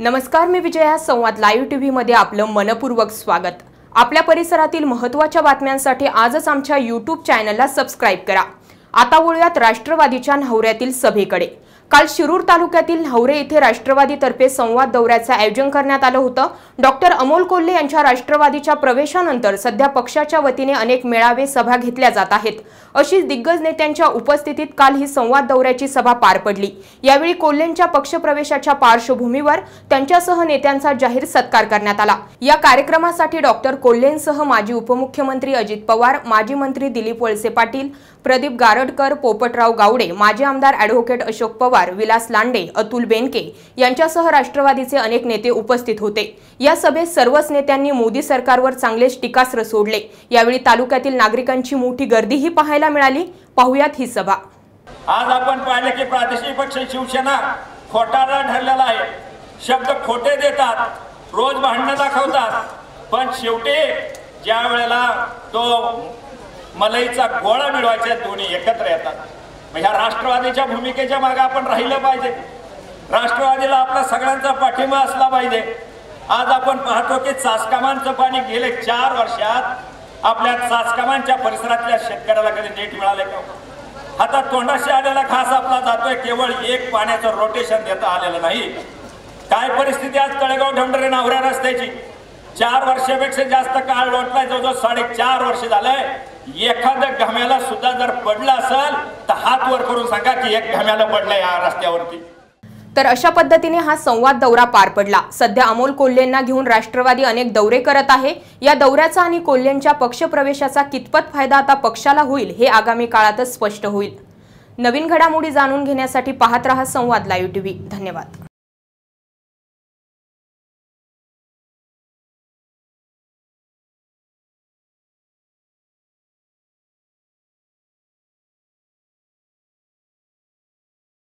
नमस्कार मी विजया संवाद live TV मध्ये आपलं मनपूर्वक स्वागत. आपल्या परिसरातील महत्त्वाच्या बातम्यांसाठी आजच आमच्या यूट्यूब चॅनलला सबस्क्राईब करा. आता वळूयात राष्ट्रवादीच्या न्हवऱ्यातील सभेकडे. काल शिरूर तालुक्यातील न्हवरे येथे राष्ट्रवादीतर्फे संवाद दौऱ्याचं आयोजन करण्यात आलं होतं. डॉक्टर अमोल कोल्हे यांच्या राष्ट्रवादीच्या प्रवेशानंतर सध्या पक्षाच्या वतीने अनेक मेळावे सभा घेतल्या जात आहेत. अशीच दिग्गज नेत्यांच्या उपस्थितीत काल ही संवाद दौऱ्याची सभा पार पडली. यावेळी कोल्हेंच्या पक्षप्रवेशाच्या पार्श्वभूमीवर त्यांच्यासह नेत्यांचा जाहीर सत्कार करण्यात आला. या कार्यक्रमासाठी डॉक्टर कोल्हेंसह माजी उपमुख्यमंत्री अजित पवार माजी मंत्री दिलीप वळसे पाटील प्रदीप गारडकर पोपटराव गावडे माजी आमदार अॅडव्होकेट अशोक पवार विलास लांडे अतुल बेनके यांच्यासह राष्ट्रवादीचे अनेक नेते उपस्थित होते. या सभेत सर्वच नेत्यांनी मोदी सरकारवर चांगलेच टीकास्त्र सोडले. यावेळी तालुक्यातील नागरिकांची मोठी गर्दीही पाहायला मिळाली. पाहुयात ही सभा. आज आपण पाहिले की प्रादेशिक पक्ष शिवसेना खोटारा ठरलेला आहे. शब्द खोटे देतात रोज भांडणं दाखवतात. पण शेवटी ज्या वेळेला तो मलईचा गोळा मिळवायचा दोन्ही एकत्र येतात. ह्या राष्ट्रवादीच्या भूमिकेच्या मागे आपण राहिलं पाहिजे. राष्ट्रवादीला आपला सगळ्यांचा पाठिंबा असला पाहिजे. आज आपण पाहतो की चाचकामांचं पाणी गेले चार वर्षात आपल्या चाचकामांच्या परिसरातल्या शेतकऱ्याला कधी नीट मिळाले का? आता तोंडाशी आलेला घास आपला जातोय केवळ एक पाण्याचं रोटेशन देता आलेलं नाही. काय परिस्थिती आज तळेगाव ढंडरे नावऱ्या रस्त्याची? चार वर्षापेक्षा जास्त काळ लोटलाय जवळजवळ साडेचार वर्ष झालंय. एखाद्या घाम्याला सुद्धा जर पडलं असेल हात वर करून सांगा की एक घाम्याला पडलंय या रस्त्यावरती. तर अशा पद्धतीने हा संवाद दौरा पार पडला. सध्या अमोल कोल्हेंना घेऊन राष्ट्रवादी अनेक दौरे करत आहे. या दौऱ्याचा आणि कोल्हेंच्या पक्षप्रवेशाचा कितपत फायदा आता पक्षाला होईल हे आगामी काळातच स्पष्ट होईल. नवीन घडामोडी जाणून घेण्यासाठी पाहत रहा संवाद लाईव्ह टीव्ही. धन्यवाद.